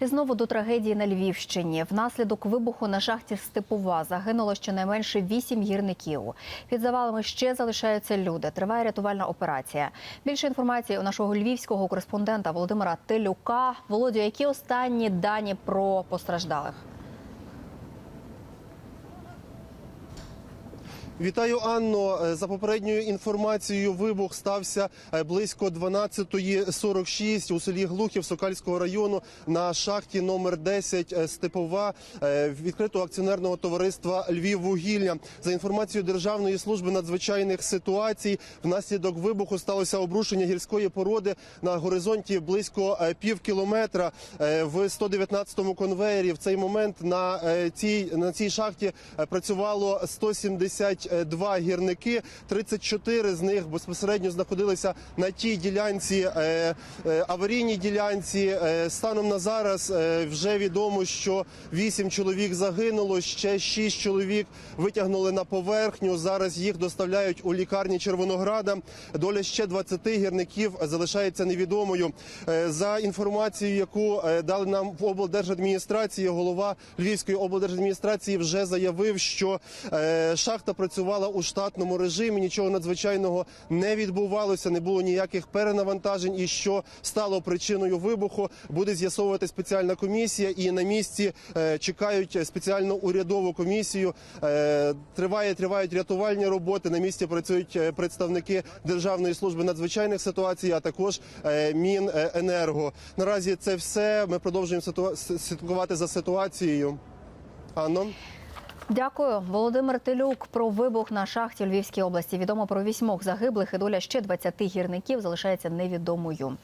І знову до трагедії на Львівщині. Внаслідок вибуху на шахті Степова загинуло щонайменше вісім гірників. Під завалами ще залишаються люди. Триває рятувальна операція. Більше інформації у нашого львівського кореспондента Володимира Телюка. Володю, які останні дані про постраждалих? Вітаю, Анно. Е, за попередньою інформацією, вибух стався е, близько 12.46 у селі Глухів Сокальського району на шахті номер 10 е, Степова відкритого акціонерного товариства «Львіввугілля». За інформацією Державної служби надзвичайних ситуацій, внаслідок вибуху сталося обрушення гірської породи на горизонті близько пів кілометра в 119-му конвеєрі. В цей момент на цій на цій шахті працювало 170 Е, 22 гірники. 34 з них безпосередньо знаходилися на тій ділянці е, е, аварійній ділянці. Станом на зараз вже відомо, що 8 чоловік загинуло ще 6 чоловік витягнули на поверхню. Зараз їх доставляють у лікарні Червонограда. Доля ще 20 гірників залишається невідомою. За інформацією, яку дали нам в облдержадміністрації, голова Львівської облдержадміністрації вже заявив, що шахта працює працювала у штатному режимі. Нічого надзвичайного не відбувалося, не було ніяких перенавантажень. І що стало причиною вибуху, буде з'ясовувати спеціальна комісія. І на місці е, чекають спеціальну урядову комісію. Е, Триває тривають рятувальні роботи. На місці працюють е, представники Державної служби надзвичайних ситуацій, а також Міненерго. Наразі це все. Ми продовжуємо слідкувати за ситуацією. Анно. Дякую, Володимир Телюк. Про вибух на шахті Львівській області відомо про вісьмох загиблих і доля ще 20 гірників залишається невідомою.